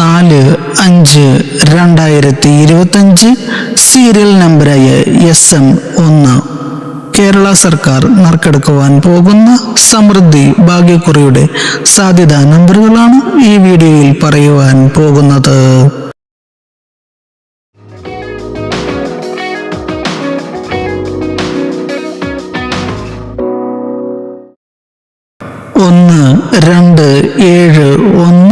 നാല് അഞ്ച് രണ്ടായിരത്തി ഇരുപത്തഞ്ച് സീരിയൽ നമ്പറായ എസ് എം ഒന്ന്. കേരള സർക്കാർ നറുക്കെടുക്കുവാൻ പോകുന്ന സമൃദ്ധി ഭാഗ്യക്കുറിയുടെ സാധ്യതാ നമ്പറുകളാണ് ഈ വീഡിയോയിൽ പറയുവാൻ പോകുന്നത്. ഒന്ന് രണ്ട് ഏഴ് ഒന്ന്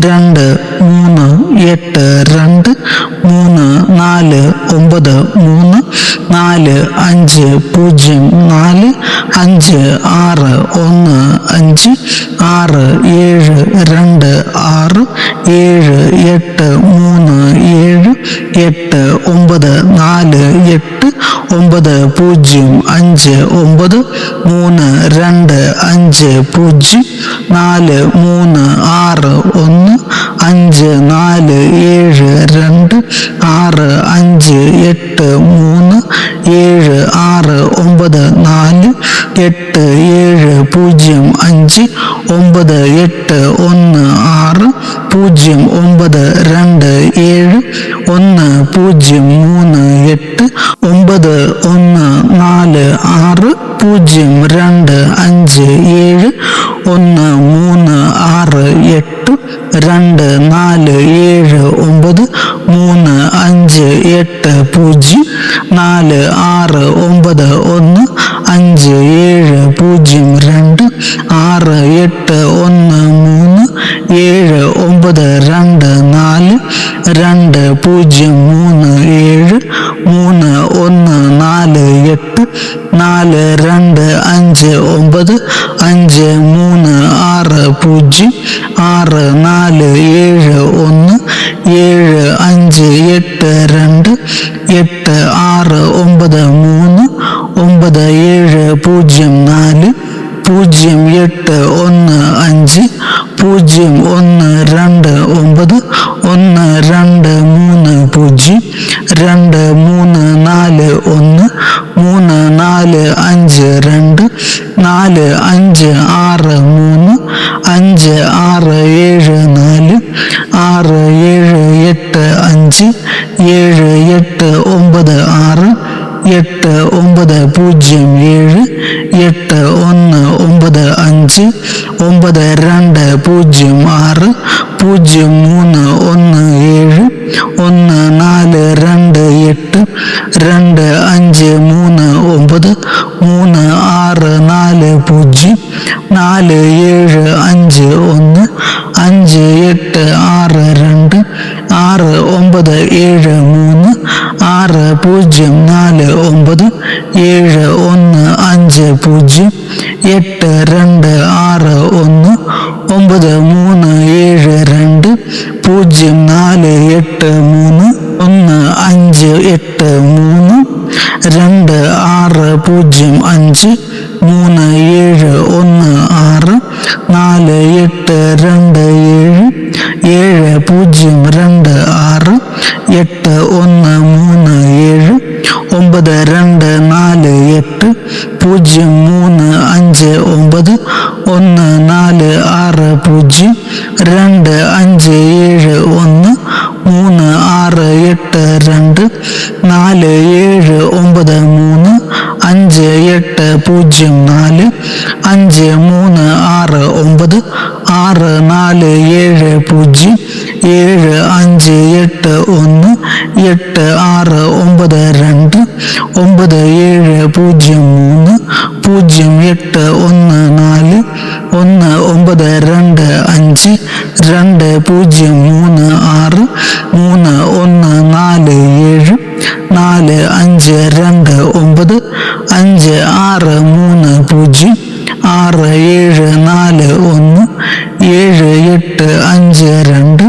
രണ്ട് മൂന്ന് എട്ട് രണ്ട് മൂന്ന് നാല് ഒമ്പത് മൂന്ന് നാല് അഞ്ച് പൂജ്യം നാല് അഞ്ച് ആറ് ഒന്ന് അഞ്ച് ആറ് ഏഴ് രണ്ട് ആറ് ഏഴ് എട്ട് മൂന്ന് ഏഴ് എട്ട് ഒമ്പത് നാല് എട്ട് ഒമ്പത് പൂജ്യം അഞ്ച് ഒമ്പത് മൂന്ന് രണ്ട് അഞ്ച് പൂജ്യം നാല് മൂന്ന് ആറ് ഒന്ന് അഞ്ച് നാല് ഏഴ് രണ്ട് ആറ് അഞ്ച് എട്ട് മൂന്ന് ഏഴ് ആറ് ഒമ്പത് നാല് എട്ട് ഏഴ് പൂജ്യം അഞ്ച് ഒമ്പത് എട്ട് ഒന്ന് ആറ് പൂജ്യം ഒമ്പത് രണ്ട് ഏഴ് ഒന്ന് പൂജ്യം മൂന്ന് എട്ട് ഒമ്പത് ഒന്ന് നാല് ആറ് പൂജ്യം രണ്ട് അഞ്ച് ഏഴ് ഒന്ന് മൂന്ന് ആറ് എട്ട് രണ്ട് നാല് ഏഴ് ഒമ്പത് മൂന്ന് അഞ്ച് എട്ട് പൂജ്യം നാല് ആറ് ഒമ്പത് ഒന്ന് അഞ്ച് ഏഴ് പൂജ്യം രണ്ട് ആറ് എട്ട് ഒന്ന് മൂന്ന് ഏഴ് ഒമ്പത് രണ്ട് നാല് രണ്ട് പൂജ്യം മൂന്ന് ഏഴ് മൂന്ന് ഒന്ന് നാല് എട്ട് നാല് രണ്ട് അഞ്ച് ഒമ്പത് അഞ്ച് മൂന്ന് ആറ് പൂജ്യം ആറ് നാല് ഏഴ് ഒന്ന് ഏഴ് അഞ്ച് എട്ട് രണ്ട് എട്ട് ആറ് ഒമ്പത് മൂന്ന് ഒമ്പത് ഏഴ് പൂജ്യം നാല്. പൂജ്യം എട്ട് ഒന്ന് അഞ്ച് പൂജ്യം ഒന്ന് രണ്ട് ഒമ്പത് ഒന്ന് രണ്ട് മൂന്ന് പൂജ്യം രണ്ട് മൂന്ന് നാല് ഒന്ന് മൂന്ന് നാല് അഞ്ച് രണ്ട് നാല് അഞ്ച് ആറ് മൂന്ന് അഞ്ച് ആറ് ഏഴ് നാല് ആറ് ഏഴ് എട്ട് അഞ്ച് ഏഴ് എട്ട് ഒമ്പത് ആറ് എട്ട് ഒമ്പത് പൂജ്യം ഏഴ് എട്ട് ഒന്ന് ഒമ്പത് അഞ്ച് ഒമ്പത് രണ്ട് പൂജ്യം ആറ് പൂജ്യം മൂന്ന് ഒന്ന് ഏഴ് ഒന്ന് നാല് രണ്ട് എട്ട് രണ്ട് അഞ്ച് മൂന്ന് ഒമ്പത് മൂന്ന് ആറ് നാല് പൂജ്യം നാല് ഏഴ് അഞ്ച് ഒന്ന് അഞ്ച് എട്ട് ആറ് രണ്ട് ആറ് ഒമ്പത് ഏഴ് മൂന്ന് ആറ് പൂജ്യം നാല് ഒമ്പത് ഏഴ് ഒന്ന് അഞ്ച് പൂജ്യം എട്ട് രണ്ട് ആറ് ഒന്ന് ഒമ്പത് മൂന്ന് ഏഴ് രണ്ട് പൂജ്യം നാല് എട്ട് മൂന്ന് ഒന്ന് അഞ്ച് എട്ട് മൂന്ന് രണ്ട് ആറ് പൂജ്യം അഞ്ച് മൂന്ന് ഏഴ് ഒന്ന് ആറ് നാല് എട്ട് രണ്ട് ഏഴ് ഏഴ് പൂജ്യം രണ്ട് ആറ് എട്ട് ഒന്ന് മൂന്ന് ഏഴ് ഒമ്പത് രണ്ട് നാല് എട്ട് പൂജ്യം മൂന്ന് അഞ്ച് ഒമ്പത് ഒന്ന് നാല് ആറ് പൂജ്യം രണ്ട് അഞ്ച് ഏഴ് ഒന്ന് മൂന്ന് ആറ് എട്ട് രണ്ട് നാല് ഏഴ് ഒമ്പത് മൂന്ന് അഞ്ച് എട്ട് പൂജ്യം നാല് അഞ്ച് മൂന്ന് ആറ് ഒമ്പത് ആറ് നാല് ഏഴ് പൂജ്യം ഏഴ് അഞ്ച് എട്ട് ഒന്ന് എട്ട് ആറ് ഒമ്പത് രണ്ട് ഒമ്പത് ഏഴ് പൂജ്യം മൂന്ന് പൂജ്യം എട്ട് ഒന്ന് നാല് ഒന്ന് ഒമ്പത് രണ്ട് അഞ്ച് രണ്ട് പൂജ്യം മൂന്ന് ആറ് മൂന്ന് ഒന്ന് നാല് ഏഴ് നാല് അഞ്ച് രണ്ട് ഒമ്പത് അഞ്ച് ആറ് മൂന്ന് പൂജ്യം ആറ് ഏഴ് നാല് ഒന്ന് ഏഴ് എട്ട് അഞ്ച് രണ്ട്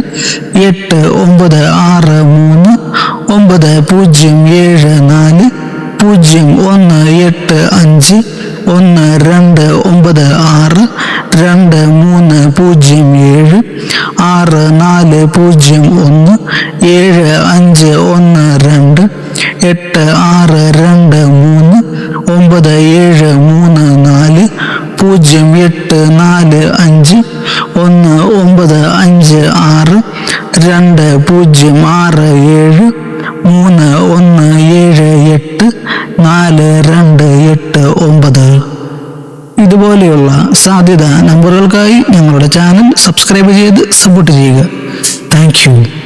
എട്ട് ഒമ്പത് ആറ് മൂന്ന് ഒമ്പത് പൂജ്യം ഏഴ് നാല് പൂജ്യം ഒന്ന് എട്ട് അഞ്ച് ഒന്ന് രണ്ട് ഒമ്പത് ആറ് രണ്ട് മൂന്ന് പൂജ്യം ഏഴ് ആറ് നാല് പൂജ്യം ഒന്ന് ഏഴ് അഞ്ച് ഒന്ന് രണ്ട് എട്ട് ആറ് രണ്ട് മൂന്ന് ഒമ്പത് ഏഴ് മൂന്ന് നാല് പൂജ്യം എട്ട് നാല് അഞ്ച് ഒന്ന് ഒമ്പത് അഞ്ച് ആറ് രണ്ട് പൂജ്യം ആറ് ഏഴ് മൂന്ന് ഒന്ന് ഏഴ് എട്ട് നാല് രണ്ട് എട്ട് ഒമ്പത്. ഇതുപോലെയുള്ള സാധ്യത നമ്പറുകൾക്കായി ഞങ്ങളുടെ ചാനൽ സബ്സ്ക്രൈബ് ചെയ്ത് സപ്പോർട്ട് ചെയ്യുക. താങ്ക്